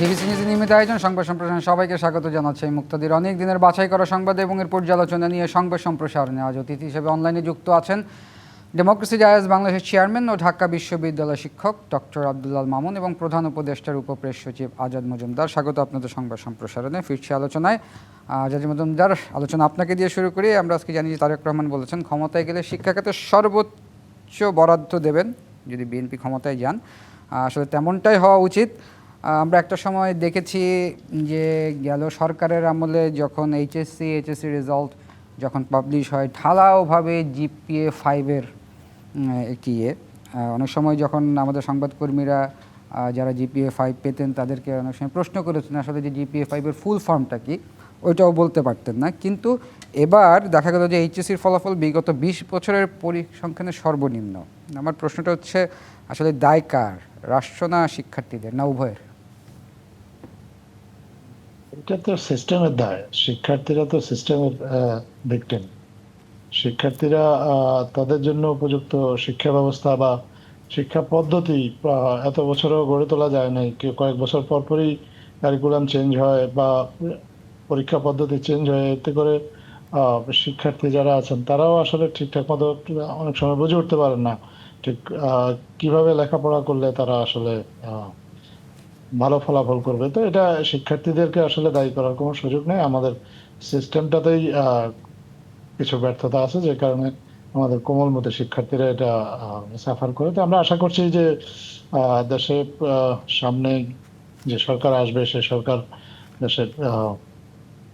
DBC নিউজের নিয়মিত আয়োজন, সংবাদ সম্প্রসারণে সবাইকে স্বাগত জানাচ্ছি মুক্তাদির। অনেক দিনের বাছাই করা সংবাদ এবং এর পর্যালোচনা নিয়ে সংবাদ সম্প্রসারণে আজ অতিথি হিসেবে অনলাইনে যুক্ত আছেন ডেমোক্রেসি জায়াজ বাংলাদেশের চেয়ারম্যান ও ঢাকা বিশ্ববিদ্যালয় শিক্ষক ডক্টর আব্দুল্লাল মামুন এবং প্রধান উপদেষ্টার উপপ্রেস সচিব আজাদ মজুমদার। স্বাগত আপনাদের সংবাদ সম্প্রসারণে। ফিরছি আলোচনায়। আজাদ মজুমদার, আলোচনা আপনাকে দিয়ে শুরু করি। আমরা আজকে জানি যে তারেক রহমান বলেছেন, ক্ষমতায় গেলে শিক্ষা খাতে সর্বোচ্চ বরাদ্দ দেবেন। যদি বিএনপি ক্ষমতায় যান আসলে তেমনটাই হওয়া উচিত। আমরা একটা সময় দেখেছি যে গেল সরকারের আমলে যখন এইচএসসি এইচএসসি রেজাল্ট যখন পাবলিশ হয়, ঢালাওভাবে জিপিএ ফাইভের একটি ইয়ে অনেক সময় যখন আমাদের সংবাদকর্মীরা যারা জিপিএ ফাইভ পেতেন তাদেরকে অনেক সময় প্রশ্ন করেছেন, আসলে যে জিপিএ ফাইভের ফুল ফর্মটা কি, ওইটাও বলতে পারতেন না। কিন্তু এবার দেখা গেল যে এইচএসসির ফলাফল বিগত বিশ বছরের পরিসংখ্যানে সর্বনিম্ন। আমার প্রশ্নটা হচ্ছে, আসলে দায় কার? রাষ্ট্র না শিক্ষার্থীদের? না উভয়ের? এটা তো সিস্টেমের দায়। শিক্ষার্থীরা তো সিস্টেমের ভিকটিম শিক্ষার্থীরা তাদের জন্য উপযুক্ত শিক্ষা ব্যবস্থা বা শিক্ষা পদ্ধতি এত বছরও গড়ে তোলা যায় নাই। কয়েক বছর পর পরই কারিকুলাম চেঞ্জ হয় বা পরীক্ষা পদ্ধতি চেঞ্জ হয়। এতে করে শিক্ষার্থী যারা আছেন, তারাও আসলে ঠিকঠাক মতো অনেক সময় বুঝে উঠতে পারেন না। ঠিক কীভাবে লেখাপড়া করলে তারা আসলে ভালো ফলাফল করবে। তো এটা শিক্ষার্থীদেরকে আসলে দায়ী করার কোনো সুযোগ নেই। আমাদের সিস্টেমটাতেই কিছু ব্যর্থতা আছে যে কারণে আমাদের কোমলমতি শিক্ষার্থীরা এটা সাফার করে। তো আমরা আশা করছি যে দেশে সামনে যে সরকার আসবে, সে সরকার দেশের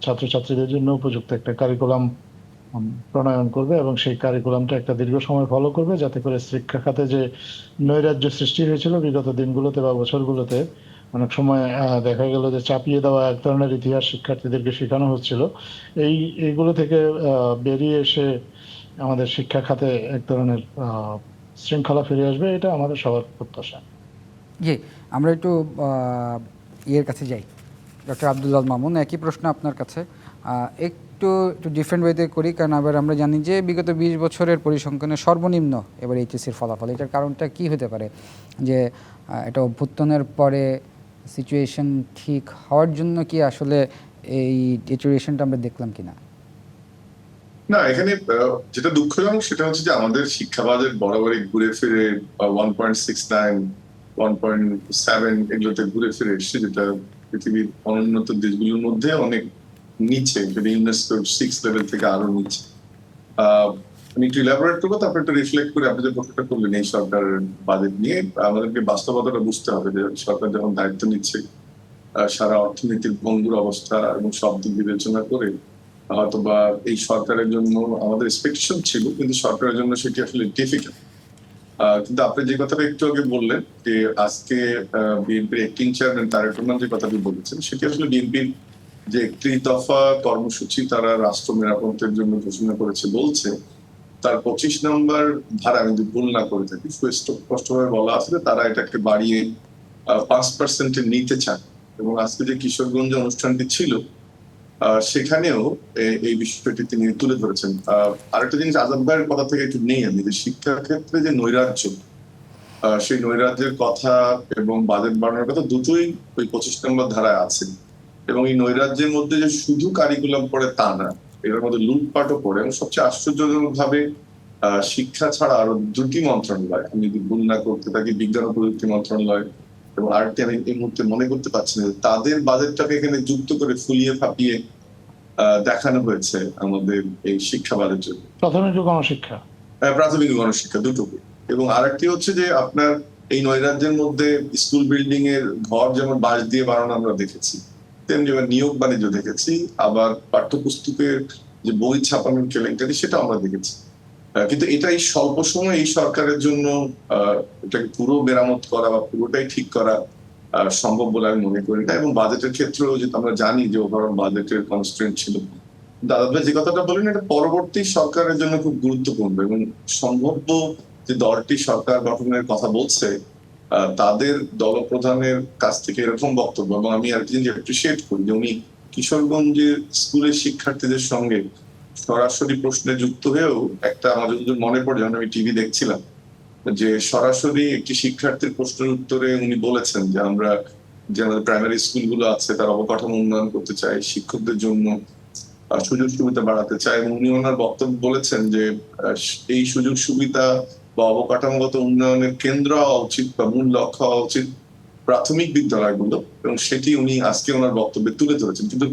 ছাত্রছাত্রীদের জন্য উপযুক্ত একটা কারিকুলাম প্রণয়ন করবে এবং সেই কারিকুলামটা একটা দীর্ঘ সময় ফলো করবে যাতে করে শিক্ষা খাতে যে নৈরাজ্য সৃষ্টি হয়েছিল বিগত দিনগুলোতে বা বছরগুলোতে অনেক সময় দেখা গেল যে চাপিয়ে দেওয়া এক ধরনের ইতিহাস শিক্ষার্থীদেরকে শেখানো হচ্ছিল। এই, এইগুলো থেকে বেরিয়ে এসে আমাদের শিক্ষা খাতে এক ধরনের শৃঙ্খলা ফিরে আসবে, এটা আমাদের সবার প্রত্যাশা। জি, আমরা একটু ইয়ের কাছে যাই। ডক্টর আবদুল্লাহ মামুন, একই প্রশ্ন আপনার কাছে। একটু একটু ডিফারেন্ট ওয়েতে করি, কারণ আবার আমরা জানি যে বিগত বিশ বছরের পরিসংখ্যানে সর্বনিম্ন এবার এইচএসির ফলাফল। এটার কারণটা কি হতে পারে? যে এটা অভ্যুত্থানের পরে সিচুয়েশন ঠিক হওয়ার জন্য কি আসলে এই ডিটোরিয়েশনটা আমরা দেখলাম কিনা? না, এখানে যেটা দুঃখজনক সেটা হচ্ছে যে আমাদের শিক্ষা বাজেট বরাবরই ঘুরে ফিরে one point six nine one point seven এগুলোতে ঘুরে ফিরে এসছে, যেটা পৃথিবীর অনুন্নত দেশগুলোর মধ্যে অনেক নিচে যদি ইউনেস্কো সিক্স লেভেল থেকে আরও নিচে। আমি একটু ইলাবোরেট করব তারপর একটু রিফ্লেক্ট করে আপনি যে প্রশ্নটা করলেন এই সরকারের বাজেট নিয়ে, আমাদেরকে বাস্তবতাটা বুঝতে হবে যে সরকার যখন দায়িত্ব নিচ্ছে সারা অর্থনীতির ভঙ্গুর অবস্থা এবং সব দিক বিবেচনা করে হয়তো বা এই সরকারের জন্য আমাদের এক্সপেকটেশন ছিল, কিন্তু সরকারের জন্য সেটি আসলে ডিফিকাল্ট কিন্তু আপনি যে কথাটা একটু আগে বললেন যে আজকে বিএনপির অ্যাক্টিং চেয়ারম্যান তারেক রহমান যে কথাটি বলেছেন, সেটি আসলে বিএনপির যে একটি দফা কর্মসূচি তারা রাষ্ট্র মেরামতের জন্য ঘোষণা করেছে, বলছে তার পঁচিশ নম্বর ধারা আমি ভুল না করে থাকি স্পষ্টভাবে বলা আছে যে তারা এটাকে বাড়িয়ে পাঁচ পার্সেন্টে নিতে চান এবং আজকে যে কিশোরগঞ্জ অনুষ্ঠানটি ছিল সেখানেও এই বিষয়টি তিনি তুলে ধরেছেন। আরেকটা জিনিস আজাদ ভাইয়ের কথা থেকে একটু নেই আমি, যে শিক্ষা ক্ষেত্রে যে নৈরাজ্য সেই নৈরাজ্যের কথা এবং বাজেট বাড়ানোর কথা দুটোই ওই পঁচিশ নম্বর ধারায় আছে। এবং এই নৈরাজ্যের মধ্যে যে শুধু কারিকুলাম পড়ে তা না এটার মধ্যে লুটপাটও পড়ে এবং সবচেয়ে আশ্চর্যজনক ভাবে শিক্ষা ছাড়া আরও দুটি মন্ত্রণালয় আমি যদি ভুল না করতে থাকি বিজ্ঞান ও প্রযুক্তি মন্ত্রণালয় এবং আরেকটি আমি এই মুহূর্তে মনে করতে পারছি না তাদের বাজেটটাকে এখানে যুক্ত করে ফুলিয়ে ফাঁপিয়ে দেখানো হয়েছে আমাদের এই শিক্ষা বাজেট জন্য। প্রাথমিক গণশিক্ষা? আহ, প্রাথমিক গণশিক্ষা দুটোকে। এবং আরেকটি হচ্ছে যে আপনার এই নৈরাজ্যের মধ্যে স্কুল বিল্ডিং এর ঘর যেমন বাঁশ দিয়ে বানানো আমরা দেখেছি তেমনি এবার নিয়োগ বাণিজ্য দেখেছি, আবার পাঠ্যপুস্তকের যে বই ছাপানোর কেলেঙ্কারি সেটা আমরা দেখেছি। কিন্তু এটা এই স্বল্প সময় এই সরকারের জন্য এটাকে পুরো মেরামত করা বা পুরোটাই ঠিক করা সম্ভব বলে আমি মনে করি না। এবং বাজেটের ক্ষেত্রেও যে আমরা জানি যে ওভারঅল বাজেটের কনস্ট্রেন্ট ছিল। দাদা যে কথাটা বললেন, এটা পরবর্তী সরকারের জন্য খুব গুরুত্বপূর্ণ। এবং সম্ভাব্য যে দলটি সরকার গঠনের কথা বলছে তাদের দলপ্রধানের কাছ থেকে এরকম বক্তব্য, এবং আমি আর জিনিস অ্যাপ্রিসিয়েট করি যে উনি কিশোরগঞ্জের স্কুলের শিক্ষার্থীদের সঙ্গে সরাসরি প্রশ্নে যুক্ত হয়েও একটা আমার যতদূর মনে পড়ে, যখন আমি টিভি দেখছিলাম, যে সরাসরি একটি শিক্ষার্থীর প্রশ্নের উত্তরে উনি বলেছেন যে আমরা যে আমাদের প্রাইমারি স্কুলগুলো আছে, তার অবকাঠামো উন্নয়ন করতে চাই, শিক্ষকদের জন্য সুযোগ সুবিধা বাড়াতে চাই, এবং উনি ওনার বক্তব্য বলেছেন যে এই সুযোগ সুবিধা বা অবকাঠামোগত উন্নয়নের কেন্দ্র হওয়া উচিত বা মূল লক্ষ্য হওয়া উচিত প্রাথমিক বিদ্যালয়গুলো এবং সেটি উনি আজকে ওনার বক্তব্যে তুলে ধরেছেন। কিন্তু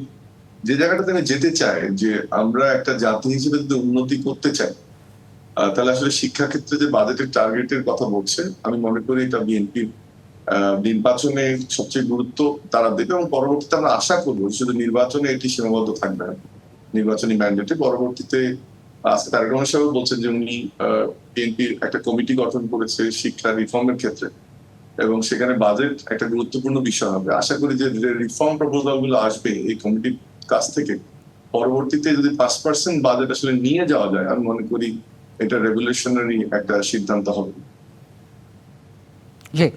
যে জায়গাটাতে আমি যেতে চাই, যে আমরা একটা জাতি হিসেবে যদি উন্নতি করতে চাই তাহলে আসলে শিক্ষা ক্ষেত্রে যে বাজেটের টার্গেটের কথা বলছে, আমি মনে করি এটা বিএনপির নির্বাচনে সবচেয়ে গুরুত্ব তারা দেবে এবং পরবর্তীতে আমরা আশা করব শুধু নির্বাচনে এটি সীমাবদ্ধ থাকবে না। নির্বাচনী ম্যান্ডেটে পরবর্তীতে আজকে বলছেন যে উনি বিএনপির একটা কমিটি গঠন করেছে শিক্ষা রিফর্মের ক্ষেত্রে। এবং সেখানে বাজেট একটা গুরুত্বপূর্ণ বিষয় হবে। আশা করি যে রিফর্ম প্রপোজালগুলো আসবে এই কমিটির কাছ থেকে, পরবর্তীতে যদি পাঁচ পার্সেন্ট বাজেট আসলে নিয়ে যাওয়া যায়, আমি মনে করি এটা রেগুলেশনারি একটা সিদ্ধান্ত হবে। জি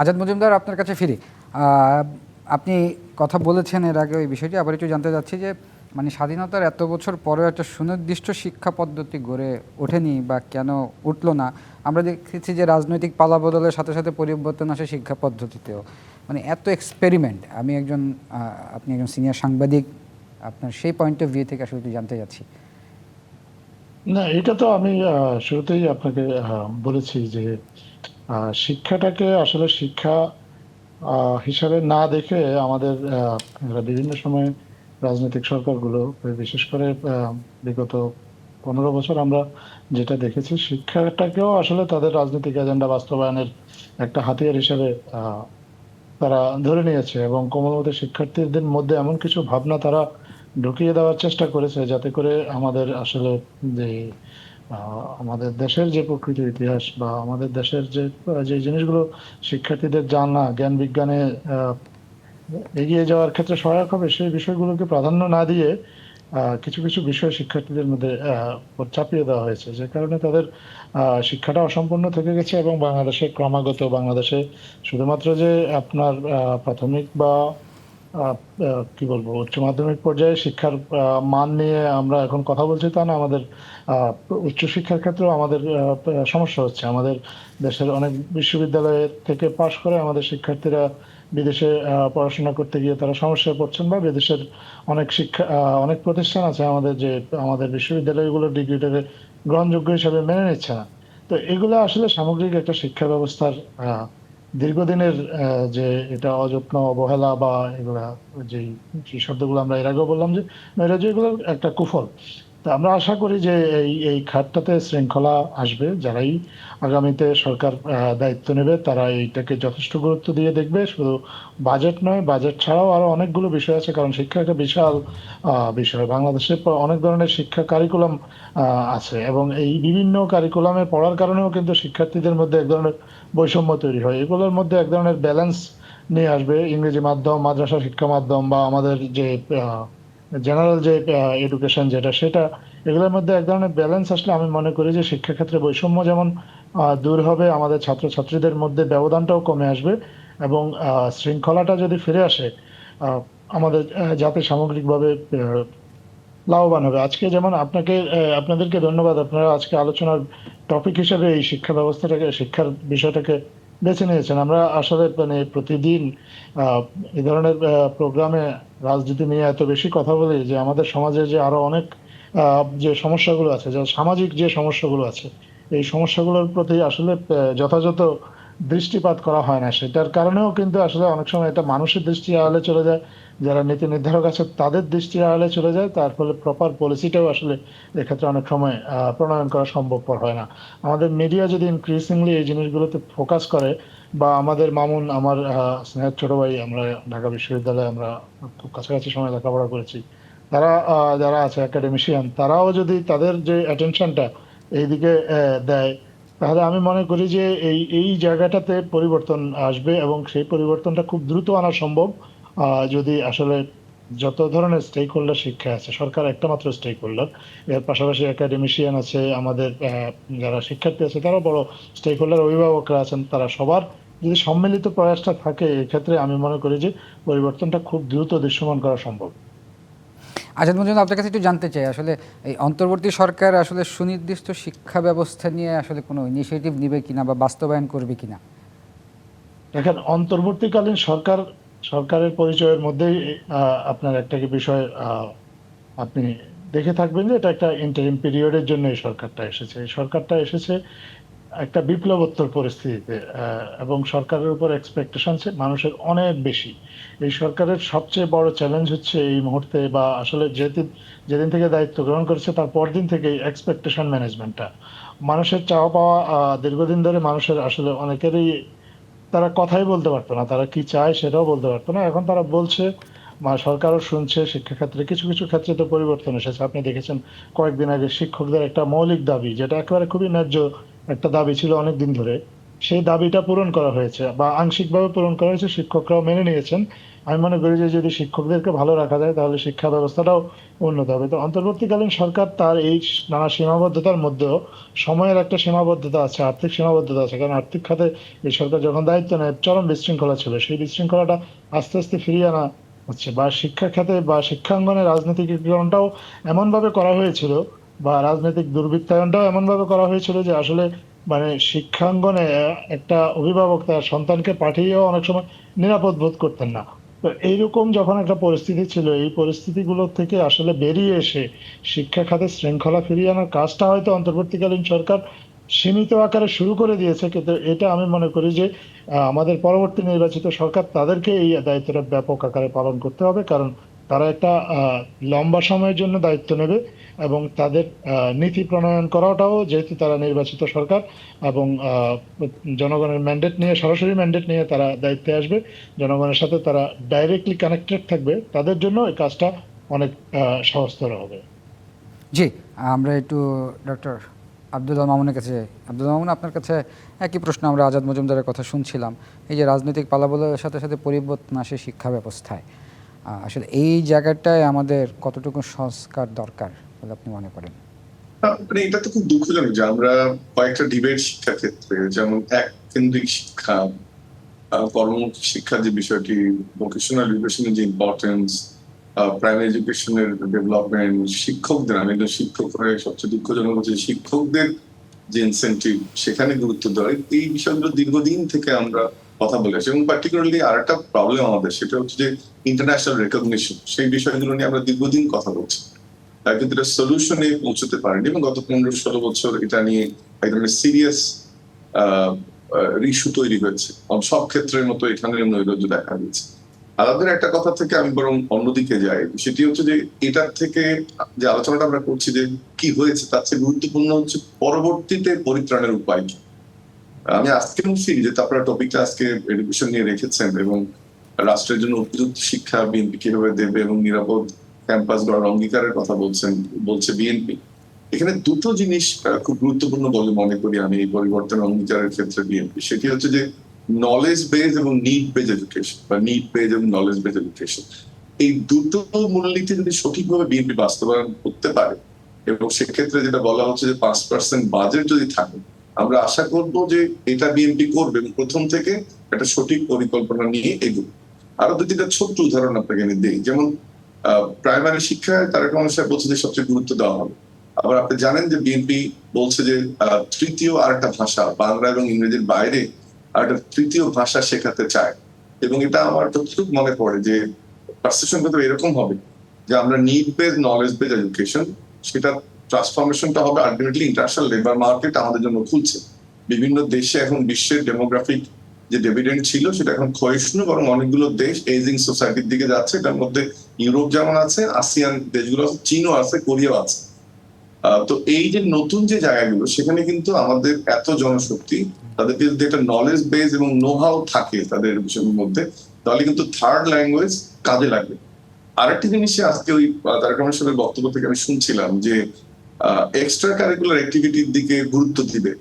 আজাদ মজুমদার, আপনার কাছে ফিরি। আপনি কথা বলেছেন এর আগে ওই বিষয়টি, আবার একটু জানতে চাচ্ছি যে মানে স্বাধীনতার এত বছর পরেও একটা সুনির্দিষ্ট শিক্ষা পদ্ধতি গড়ে ওঠেনি বা কেন উঠল না, আমরা দেখেছি যে রাজনৈতিক পালা বদলের সাথে সাথে পরিবর্তন আসে শিক্ষা পদ্ধতিতেও। মানে এত এক্সপেরিমেন্ট আমি একজন আপনি একজন সিনিয়র সাংবাদিক, আপনার সেই পয়েন্ট অফ ভিউ থেকে আসলে একটু জানতে চাচ্ছি। না, এটা তো আমি শুরুতেই আপনাকে বলেছি যে শিক্ষাটাকে আসলে শিক্ষা হিসাবে না দেখে আমাদের বিভিন্ন সময় রাজনৈতিক সরকারগুলো, বিশেষ করে বিগত পনেরো বছর আমরা যেটা দেখেছি, শিক্ষাটাকেও আসলে তাদের রাজনৈতিক এজেন্ডা বাস্তবায়নের একটা হাতিয়ার হিসেবে তারা ধরে নিয়েছে এবং কোমলমতি শিক্ষার্থীদের মধ্যে এমন কিছু ভাবনা তারা ঢুকিয়ে দেওয়ার চেষ্টা করেছে যাতে করে আমাদের আসলে যে আমাদের দেশের যে প্রকৃত ইতিহাস বা আমাদের দেশের যে যে জিনিসগুলো শিক্ষার্থীদের জানা, জ্ঞান বিজ্ঞানে এগিয়ে যাওয়ার ক্ষেত্রে সহায়ক হবে সেই বিষয়গুলোকে প্রাধান্য না দিয়ে কিছু কিছু বিষয় শিক্ষার্থীদের মধ্যে চাপিয়ে দেওয়া হয়েছে। যে কারণে তাদের শিক্ষাটা অসম্পূর্ণ থেকে গেছে এবং বাংলাদেশে ক্রমাগত বাংলাদেশে শুধুমাত্র যে আপনার প্রাথমিক বা কি বলব উচ্চ মাধ্যমিক পর্যায়ে শিক্ষার মান নিয়ে আমরা এখন কথা বলছি তা না। আমাদের আহ, উচ্চ শিক্ষার ক্ষেত্রেও আমাদের সমস্যা হচ্ছে। আমাদের দেশের অনেক বিশ্ববিদ্যালয় থেকে পাশ করে আমাদের শিক্ষার্থীরা বিদেশে পড়াশোনা করতে গিয়ে তারা সমস্যায় পড়ছেন বা বিদেশের অনেক শিক্ষা অনেক প্রতিষ্ঠান আছে আমাদের যে, আমাদের বিশ্ববিদ্যালয়গুলোর ডিগ্রিটাকে গ্রহণযোগ্য হিসাবে মেনে নিচ্ছে না। তো এগুলো আসলে সামগ্রিক একটা শিক্ষা ব্যবস্থার দীর্ঘদিনের যে এটা অযত্ন, অবহেলা বা এগুলা যে শব্দগুলো আমরা এর আগেও বললাম যে নৈরাজ্য এগুলোর একটা কুফল। তা আমরা আশা করি যে এই এই খাতটাতে শৃঙ্খলা আসবে। যারাই আগামীতে সরকার দায়িত্ব নেবে, তারা এইটাকে যথেষ্ট গুরুত্ব দিয়ে দেখবে। শুধু বাজেট নয়, বাজেট ছাড়াও আরও অনেকগুলো বিষয় আছে, কারণ শিক্ষা একটা বিশাল বিষয়। বাংলাদেশে অনেক ধরনের শিক্ষা কারিকুলাম আছে এবং এই বিভিন্ন কারিকুলামে পড়ার কারণেও কিন্তু শিক্ষার্থীদের মধ্যে এক ধরনের বৈষম্য তৈরি হয়। এগুলোর মধ্যে এক ধরনের ব্যালেন্স নিয়ে আসবে। ইংরেজি মাধ্যম, মাদ্রাসা শিক্ষা মাধ্যম বা আমাদের যে জেনারেল যে এডুকেশন যেটা, সেটা, এগুলোর মধ্যে এক ধরনের ব্যালেন্স আসলে আমি মনে করি যে শিক্ষাক্ষেত্রে বৈষম্য যেমন দূর হবে, আমাদের ছাত্রছাত্রীদের মধ্যে ব্যবধানটাও কমে আসবে এবং শৃঙ্খলাটা যদি ফিরে আসে আমাদের জাতি সামগ্রিকভাবে লাভবান হবে। আজকে যেমন আপনাকে আপনাদেরকে ধন্যবাদ। আপনারা আজকে আলোচনার টপিক হিসেবে এই শিক্ষা ব্যবস্থাটাকে, শিক্ষার বিষয়টাকে বেছে নিয়েছেন। আমরা আসলে মানে প্রতিদিন এই ধরনের প্রোগ্রামে রাজনীতি নিয়ে এত বেশি কথা বলি যে আমাদের সমাজে যে আরও অনেক যে সমস্যাগুলো আছে, যে সামাজিক যে সমস্যাগুলো আছে, এই সমস্যাগুলোর প্রতি আসলে যথাযথ দৃষ্টিপাত করা হয় না। সেটার কারণেও কিন্তু আসলে অনেক সময় এটা মানুষের দৃষ্টি আড়ালে চলে যায়, যারা নীতি নির্ধারক আছে তাদের দৃষ্টি আড়ালে চলে যায়, তার ফলে প্রপার পলিসিটাও আসলে এক্ষেত্রে অনেক সময় প্রণয়ন করা সম্ভবপর হয় না। আমাদের মিডিয়া যদি ইনক্রিজিংলি এই জিনিসগুলোতে ফোকাস করে, বা আমাদের মামুন, আমার স্নেহের ছোট ভাই, আমরা ঢাকা বিশ্ববিদ্যালয়ে আমরা খুব কাছাকাছি সময় লেখাপড়া করেছি, তারা যারা আছে একাডেমিশিয়ান তারাও যদি তাদের যে অ্যাটেনশনটা এইদিকে দেয় তাহলে আমি মনে করি যে এই এই জায়গাটাতে পরিবর্তন আসবে এবং সেই পরিবর্তনটা খুব দ্রুত আনা সম্ভব। যদি আসলে যত ধরনের স্টেক হোল্ডার শিক্ষা আছে, সরকার একটা মাত্র স্টেক হোল্ডার এর পাশাপাশি একাডেমিশিয়ান আছে, আমাদের যারা শিক্ষার্থী আছে, তারাও বড় স্টেক হোল্ডার অভিভাবকরা আছেন, তারা সবার যদি সম্মিলিত প্রয়াসটা থাকে, এক্ষেত্রে আমি মনে করি যে পরিবর্তনটা খুব দ্রুত দৃশ্যমান করা সম্ভব। আজাদ মজুমদার, আপনার কাছে একটু জানতে চাই, আসলে এই অন্তর্বর্তী সরকার আসলে সুনির্দিষ্ট শিক্ষা ব্যবস্থা নিয়ে আসলে কোনো ইনিশিয়েটিভ নেবে কিনা বা বাস্তবায়ন করবে কিনা? দেখেন, অন্তর্বর্তীকালীন সরকার, সরকারের পরিচয়ের মধ্যেই আপনার একটা বিষয় আপনি দেখে থাকবেন যে এটা একটা ইন্টারিম পিরিয়ডের জন্য এই সরকারটা এসেছে। এই সরকারটা এসেছে একটা বিপ্লবোত্তর পরিস্থিতিতে এবং সরকারের উপর এক্সপেকটেশন মানুষের অনেক বেশি। এই সরকারের সবচেয়ে বড় চ্যালেঞ্জ হচ্ছে এই মুহূর্তে বা আসলে যেদিন যেদিন থেকে দায়িত্ব গ্রহণ করেছে, তার পরদিন থেকে এক্সপেকটেশন ম্যানেজমেন্টটা মানুষের চাওয়া পাওয়া দীর্ঘদিন ধরে মানুষের আসলে অনেকেরই তারা কথাই বলতে পারতো না, তারা কি চায় সেটাও বলতে পারতো না। এখন তারা বলছে সরকারও শুনছে, শিক্ষাক্ষেত্রে কিছু কিছু ক্ষেত্রে তো পরিবর্তন এসেছে। আপনি দেখেছেন, কয়েকদিন আগে শিক্ষকদের একটা মৌলিক দাবি, যেটা একেবারে খুবই ন্যায্য একটা দাবি ছিল অনেক দিন ধরে। সেই দাবিটা পূরণ করা হয়েছে বা আংশিকভাবে পূরণ করা হয়েছে, শিক্ষকরাও মেনে নিয়েছেন। আমি মনে করি যে যদি শিক্ষকদেরকে ভালো রাখা যায়, তাহলে শিক্ষা ব্যবস্থাটাও উন্নত হবে। তো অন্তর্বর্তীকালীন সরকার তার এই নানা সীমাবদ্ধতার মধ্যেও সময়ের একটা সীমাবদ্ধতা আছে, আর্থিক সীমাবদ্ধতা আছে। কারণ আর্থিক খাতে এই সরকার যখন দায়িত্ব নেয়, চরম বিশৃঙ্খলা ছিল। সেই বিশৃঙ্খলাটা আস্তে আস্তে ফিরিয়ে আনা হচ্ছে। বা শিক্ষা খাতে বা শিক্ষাঙ্গনে রাজনীতিকরণটাও এমনভাবে করা হয়েছিল বা রাজনৈতিক দুর্বৃত্তায়নটাও এমনভাবে করা হয়েছিল যে আসলে মানে শিক্ষাঙ্গনে একটা অভিভাবক তার সন্তানকে পাঠিয়েও অনেক সময় নিরাপদ বোধ করতেন না। তো এইরকম যখন একটা পরিস্থিতি ছিল, এই পরিস্থিতিগুলো থেকে আসলে বেরিয়ে এসে শিক্ষা খাতে শৃঙ্খলা ফিরিয়ে আনার কাজটা হয়তো অন্তর্বর্তীকালীন সরকার সীমিত আকারে শুরু করে দিয়েছে, কিন্তু এটা আমি মনে করি যে আমাদের পরবর্তী নির্বাচিত সরকার তাদেরকে এই দায়িত্বটা ব্যাপক আকারে পালন করতে হবে, কারণ তারা একটা লম্বা সময়ের জন্য দায়িত্ব নেবে এবং তাদের নীতি প্রণয়ন করাটাও যেহেতু তারা নির্বাচিত সরকার এবং জনগণের ম্যান্ডেট নিয়ে, সরাসরি ম্যান্ডেট নিয়ে তারা দায়িত্বে আসবে, জনগণের সাথে তারা ডাইরেক্টলি কানেক্টেড থাকবে, তাদের জন্য এই কাজটা অনেক সহজতর হবে জি, আমরা একটু ডক্টর আব্দুল মামুনের কাছে যাই। আব্দুল্লাহ মামুন, আপনার কাছে একই প্রশ্ন আমরা আজাদ মজুমদারের কথা শুনছিলাম এই যে রাজনৈতিক পালাবলের সাথে সাথে পরিবর্তন আসে শিক্ষা ব্যবস্থায় আসলে এই জায়গাটায় আমাদের কতটুকু সংস্কার দরকার বলে আপনি মনে করেন? মানে এটা তো খুব দুঃখজনক যে আমরা কয়েকটা ডিবেট শিক্ষা ক্ষেত্রে, যেমন এক কেন্দ্রিক শিক্ষা কর্মমুখী শিক্ষার যে বিষয়টি ভোকেশনাল এডুকেশনের যে ইম্পর্টেন্স প্রাইমারি এডুকেশনের ডেভেলপমেন্ট শিক্ষকদের, আমি একজন শিক্ষক হয়ে সবচেয়ে দুঃখজনক হচ্ছে শিক্ষকদের যে ইনসেন্টিভ সেখানে গুরুত্ব দেওয়া, এই বিষয়গুলো দীর্ঘদিন থেকে আমরা কথা বলে আসছি এবং পার্টিকুলারলি আরেকটা প্রবলেম আমাদের, সেটা হচ্ছে যে ইন্টারন্যাশনাল রেকগনিশন সেই বিষয়গুলো নিয়ে আমরা দীর্ঘদিন কথা বলছি। তার কিন্তু এটা সলিউশনে পৌঁছতে পারেনি এবং গত পনেরো ষোলো বছর এটা নিয়ে এক ধরনের সিরিয়াস ইস্যু তৈরি হয়েছে। সব ক্ষেত্রের মতো এখানে নৈরাজ্য দেখা দিয়েছে। আলাদের একটা কথা থেকে আমি বরং অন্যদিকে যাই, সেটি হচ্ছে যে এটার থেকে যে আলোচনাটা আমরা করছি যে কি হয়েছে, তার চেয়ে গুরুত্বপূর্ণ হচ্ছে পরবর্তীতে পরিত্রাণের উপায় কি। আমি আজকে বলছি যে আপনারা টপিকটা আজকে এডুকেশন নিয়ে রেখেছেন এবং রাষ্ট্রের জন্য উপযুক্ত শিক্ষা বিএনপি কীভাবে দেবে এবং নিরাপদ ক্যাম্পাস গড়ার অঙ্গীকারের কথা বলছেন, বলছে বিএনপি এখানে দুটো জিনিস খুব গুরুত্বপূর্ণ বলে মনে করি আমি এই পরিবর্তন অঙ্গীকারের ক্ষেত্রে বিএনপি সেটি হচ্ছে যে নলেজ বেজ এবং নিড বেজ এডুকেশন বা নিড বেজ এবং নলেজ বেজ এডুকেশন এই দুটো মূলনীতি যদি সঠিকভাবে বিএনপি বাস্তবায়ন করতে পারে, এবং সেক্ষেত্রে যেটা বলা হচ্ছে যে পাঁচ পার্সেন্ট বাজেট যদি থাকে আমরা আশা করব যে এটা বিএনপি করবে প্রথম থেকে একটা সঠিক পরিকল্পনা নিয়ে এগোবে। আরও দু তিনটা ছোট্ট উদাহরণ আপনাকে আমি দিই। যেমন প্রাইমারি শিক্ষায় তারেক রহমান বলছে যে সবচেয়ে গুরুত্ব দেওয়া হবে। আবার আপনি জানেন যে বিএনপি বলছে যে তৃতীয় আর একটা ভাষা, বাংলা এবং ইংরেজির বাইরে আর একটা তৃতীয় ভাষা শেখাতে চায়। এবং এটা আমার যতটুকু মনে পড়ে যে পারসেপশন এরকম হবে যে আমরা need base knowledge base education সেটা ট্রান্সফরমেশনটা হবে আলটিমেটলি ইন্টারন্যাশনাল লেবার মার্কেট আমাদের জন্য খুলছে। বিভিন্ন দেশে এখন বিশ্বের ডেমোগ্রাফিক যে ডেভিডেন্ট ছিল সেটা এখন ক্ষয়িষ্ণু বরং অনেকগুলো দেশ এজিং সোসাইটির দিকে যাচ্ছে। তার মধ্যে ইউরোপ যেমন আছে আসিয়ান দেশগুলো আছে, চীনও আছে, কোরিয়াও আছে। তো এই যে নতুন যে জায়গাগুলো, সেখানে কিন্তু আমাদের এত জনশক্তি, তাদেরকে যদি একটা নলেজ বেস এবং নো হাউ থাকে তাদের বিষয়ের মধ্যে, তাহলে কিন্তু থার্ড ল্যাঙ্গুয়েজ কাজে লাগবে। আরেকটি জিনিস আজকে ওই তারেক রহমান সাহেবের বক্তব্য থেকে আমি শুনছিলাম যে এক্সট্রা কারিকুলার অ্যাক্টিভিটির দিকে গুরুত্ব দিবে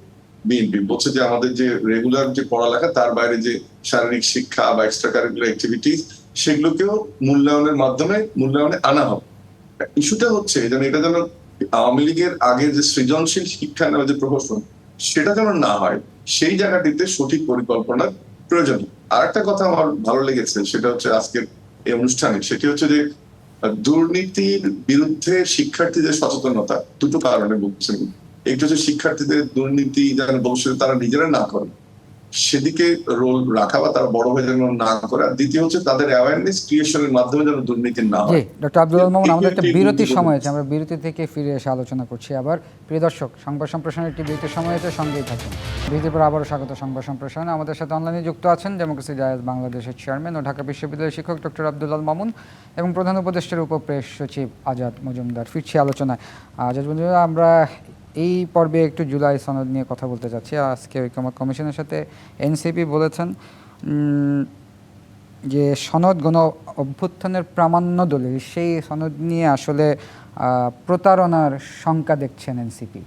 বিএনপি বলছে যে আমাদের যে রেগুলার যে পড়ালেখা, তার বাইরে যে শারীরিক শিক্ষা বা এক্সট্রা কারিকুলার অ্যাক্টিভিটিস সেগুলোকেও মূল্যায়নের মাধ্যমে, মূল্যায়নে আনা হবে। ইস্যুটা হচ্ছে যেন এটা যেন আওয়ামী লীগের আগে যে সৃজনশীল শিক্ষা নেওয়ার যে প্রহসন, সেটা যেন না হয়, সেই জায়গাটিতে সঠিক পরিকল্পনার প্রয়োজন। আর একটা কথা আমার ভালো লেগেছে, সেটা হচ্ছে আজকের এই অনুষ্ঠানে, সেটি হচ্ছে যে দুর্নীতির বিরুদ্ধে শিক্ষার্থীদের সচেতনতা, দুটো কারণে বলছেন। একটু হচ্ছে শিক্ষার্থীদের দুর্নীতি যেন ভবিষ্যতে তারা নিজেরা না করে। সেদিকে রোল রাখা বা তারা বড় হয়ে যেন না করে। দ্বিতীয় হচ্ছে তাদের অ্যাওয়ারনেস ক্রিয়েশনের মাধ্যমে যেন দুর্নীতি না হয়। ডক্টর আব্দুল মামুন আমাদের একটা একটি বিরতির সময় আছে আমরা বিরতি থেকে ফিরে এসে আলোচনা করছি আবার। প্রিয় দর্শক সংবাদ সম্প্রসারণের একটি বিরতির সময় আছে সঙ্গেই থাকুন। বিরতির পর আবারও স্বাগত সংবাদ সম্প্রসারণে। আমাদের সাথে অনলাইনে যুক্ত আছেন ডেমোক্রেসি জায়াজ বাংলাদেশের চেয়ারম্যান ও ঢাকা বিশ্ববিদ্যালয়ের শিক্ষক ডক্টর আব্দুল্লাল মামুন এবং প্রধান উপদেষ্টার উপপ্রেস সচিব আজাদ মজুমদার। ফিরছি আলোচনায়। আজাদ মজুমদার আমরা এই পর্বে একটু জুলাই সনদ নিয়ে কথা বলতে চাচ্ছি। আজকে ঐক্যমত কমিশনের সাথে এনসিপি বলেছেন যে সনদ গণ অভ্যুত্থানের প্রামাণ্য দলিল, সেই সনদ নিয়ে আসলে প্রতারণার শঙ্কা দেখছেন এনসিপি।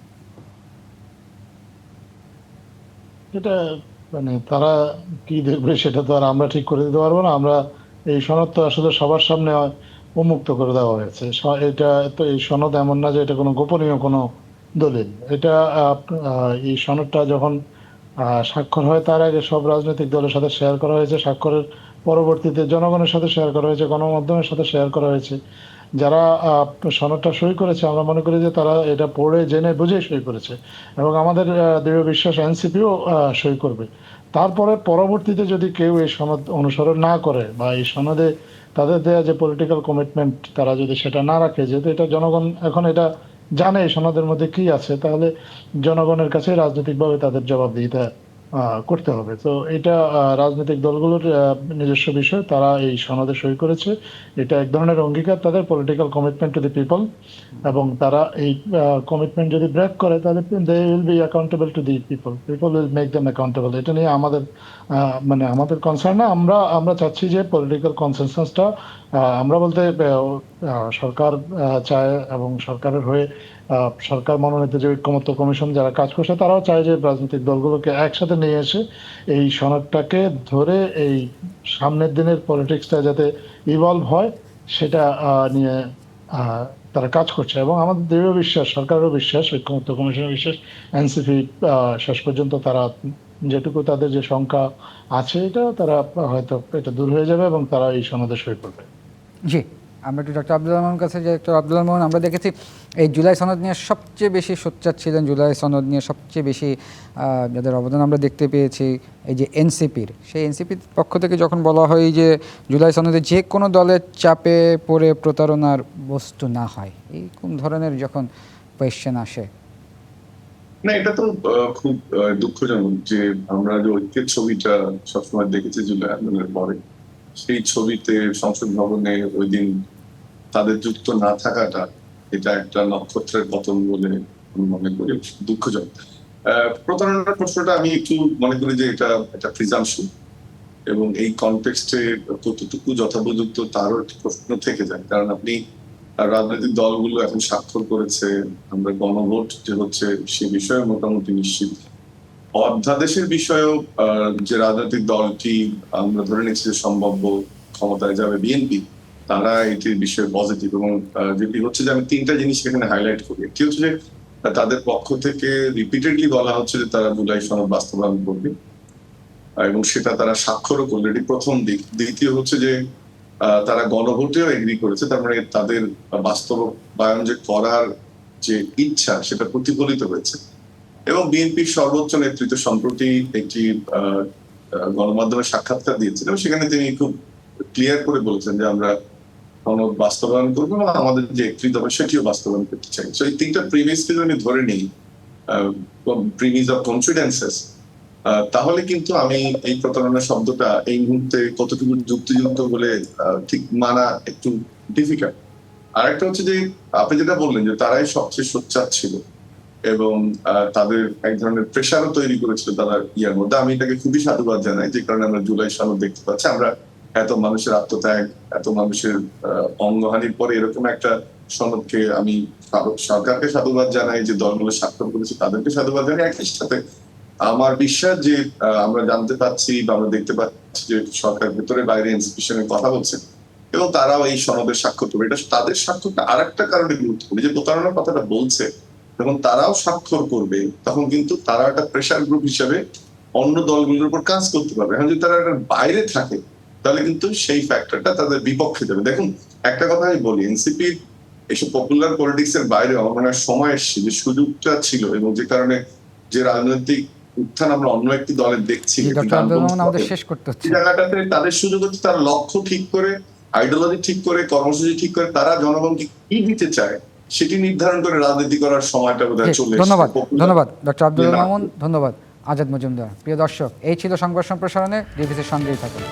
এটা মানে তারা কি দেখবে সেটা তো আর আমরা ঠিক করে দিতে পারব না। আমরা এই সনদ তো আসলে সবার সামনে উন্মুক্ত করে দেওয়া হয়েছে। এটা তো এই সনদ এমন না যে এটা কোনো গোপনীয় কোনো দলিল। এটা এই সনদটা যখন স্বাক্ষর হয়, তার আগে সব রাজনৈতিক দলের সাথে শেয়ার করা হয়েছে। স্বাক্ষরের পরবর্তীতে জনগণের সাথে শেয়ার করা হয়েছে, গণমাধ্যমের সাথে শেয়ার করা হয়েছে। যারা সনদটা সই করেছে, আমরা মনে করি যে তারা এটা পড়ে, জেনে, বুঝে সই করেছে। এবং আমাদের দৃঢ় বিশ্বাস এনসিপিও সই করবে। তারপরে পরবর্তীতে যদি কেউ এই সনদ অনুসরণ না করে বা এই সনদে তাদের দেয়া যে পলিটিক্যাল কমিটমেন্ট তারা যদি সেটা না রাখে, যেহেতু এটা জনগণ, এখন এটা জানে সনদের মধ্যে কি আছে তাহলে জনগণের কাছে রাজনৈতিকভাবে তাদের জবাবদিহিতা করতে হবে। তো এটা রাজনৈতিক দলগুলোর নিজস্ব বিষয়, তারা এই সনদে সই করেছে। এটা এক ধরনের অঙ্গীকার, তাদের political commitment to the people এবং তারা এই কমিটমেন্ট যদি ব্রেক করে, তাহলে they will be accountable to the people people will make them accountable এটা নিয়ে আমাদের মানে আমাদের কনসার্ন না। আমরা আমরা চাচ্ছি যে পলিটিক্যাল কনসেনসাসটা আমরা বলতে সরকার চায় এবং সরকারের হয়ে সরকার মনোনীত যে ঐক্যমত্য কমিশন যারা কাজ করছে, তারাও চায় যে রাজনৈতিক দলগুলোকে একসাথে নিয়ে এসে এই সনদটাকে ধরে এই সামনের দিনের পলিটিক্সটা যাতে ইভলভ হয়, সেটা নিয়ে তারা কাজ করছে। এবং আমাদের দৃঢ় বিশ্বাস, সরকারেরও বিশ্বাস, ঐক্যমত্য কমিশনের বিশ্বাস, এনসিপি শেষ পর্যন্ত তারা যেটুকু তাদের যে সংখ্যা আছে, এটা তারা হয়তো, এটা দূর হয়ে যাবে এবং তারা এই সনদে সই করবে। জি। আমরা একটু ডক্টর আব্দুল রহমানের কাছে যে ডক্টর আব্দুল রহমান, আমরা দেখেছি এই জুলাই সনদ নিয়ে সবচেয়ে বেশি সোচ্চার ছিলেন, জুলাই সনদ নিয়ে সবচেয়ে বেশি যাদের অবদান আমরা দেখতে পেয়েছি, এই যে এনসিপির। সেই এনসিপির পক্ষ থেকে যখন বলা হয় যে জুলাই সনদে যে কোনো দলের চাপে পড়ে প্রতারণার বস্তু না হয়, এই কোন ধরনের যখন কোয়েশ্চেন আসে? না, এটা তো খুব দুঃখজনক যে আমরা যে ঐক্যের ছবিটা সবসময় দেখেছি জুলাই আন্দোলনের পরে সেই ছবিতে সংসদ ভবনে ওই দিন তাদের যুক্ত না থাকাটা এটা একটা নক্ষত্রের পতন বলে আমি মনে করি, দুঃখজনক। প্রতারণার প্রশ্নটা আমি একটু মনে করি যে এটা একটা প্রিজামশন এবং এই কনটেক্সটে কতটুকু যথোপযুক্ত তারও একটি প্রশ্ন থেকে যায়। কারণ আপনি রাজনৈতিক দলগুলো এখন স্বাক্ষর করেছে আমরা গণভোট যে হচ্ছে সে বিষয়ে মোটামুটি নিশ্চিত। অধ্যাদেশের বিষয়েও যে রাজনৈতিক দলটি আমরা ধরে নিচ্ছি যে সম্ভাব্য ক্ষমতায় যাবে বিএনপি, তারা এটির বিষয়ে পজিটিভ এবং যেটি হচ্ছে যে আমি তিনটা জিনিস এখানে হাইলাইট করি। একটি হচ্ছে যে, তাদের পক্ষ থেকে রিপিটেডলি বলা হচ্ছে যে তারা জুলাই সনদ বাস্তবায়ন করবে এবং সেটা তারা স্বাক্ষরও করল এটি প্রথম দিক। দ্বিতীয় হচ্ছে যে তারা গণভোটেও এগ্রি করেছে। তার মানে তাদের বাস্তবায়ন যে করার যে ইচ্ছা, সেটা প্রতিফলিত হয়েছে। এবং বিএনপির সর্বোচ্চ নেতৃত্ব সম্প্রতি একটি গণমাধ্যমে সাক্ষাৎকার দিয়েছেন এবং সেখানে তিনি খুব ক্লিয়ার করে বলেছেন যে আমরা সনদ বাস্তবায়ন করব এবং আমাদের যে একটি দফা সেটিও বাস্তবায়ন করতে চাই। তো এই তিনটা প্রিমিসকে যদি ধরে নিই প্রিমিস অফ কনফিডেন্সেস তাহলে কিন্তু আমি এই প্রতারণা শব্দটা এই মুহূর্তে কতটুকু যুক্তিযুক্ত বলে ঠিক মানা একটু ডিফিকাল্ট আর একটা হচ্ছে যে, আপনি যেটা বললেন যে তারাই সবচেয়ে সোচ্চার ছিল। এবং তাদের এক ধরনের প্রেশারও তৈরি করেছিল তারা ইয়ার মধ্যে। আমি এটাকে খুবই সাধুবাদ জানাই, যে কারণে আমরা জুলাই সনদ দেখতে পাচ্ছি। আমরা এত মানুষের আত্মত্যাগ, এত মানুষের অঙ্গহানির পরে এরকম একটা সনদকে আমি সরকারকে সাধুবাদ জানাই, যে দলগুলো স্বাক্ষর করেছে তাদেরকে সাধুবাদ জানাই। একই সাথে আমার বিশ্বাস যে আমরা জানতে পাচ্ছি বা আমরা দেখতে পাচ্ছি যে সরকার ভেতরে বাইরে ইনস্টিটিউশনে কথা বলছে, এবং তারাও এই সনদের স্বাক্ষর করবে। এটা তাদের স্বাক্ষরটা আর একটা কারণে গুরুত্বপূর্ণ যে প্রতারণার কথাটা বলছে যখন তারাও স্বাক্ষর করবে তখন কিন্তু তারা একটা প্রেশার গ্রুপ হিসাবে অন্য দলগুলোর উপর কাজ করতে পারবে। এখন যদি তারা এটার বাইরে থাকে তাহলে কিন্তু সেই ফ্যাক্টরটা তাদের বিপক্ষে যাবে দেখুন একটা কথা আমি বলি এনসিপির এসব পপুলার পলিটিক্স এর বাইরে আমার সময় এসছে। যে সুযোগটা ছিল এবং যে কারণে যে রাজনৈতিক উত্থান আমরা অন্য একটি দলের। দেখছি জায়গাটাতে তাদের সুযোগ হচ্ছে তার লক্ষ্য ঠিক করে আইডিওলজি ঠিক করে কর্মসূচি ঠিক করে তারা জনগণকে কি দিতে চায় সেটি নির্ধারণ করে রাজনীতি করার সময়টা বোধ হয় চলে ধন্যবাদ ধন্যবাদ ডক্টর আব্দুল রহমান ধন্যবাদ আজাদ মজুমদার। প্রিয় দর্শক এই ছিল সংবাদ সম্প্রসারণে ডিভিসির সঙ্গেই থাকুন।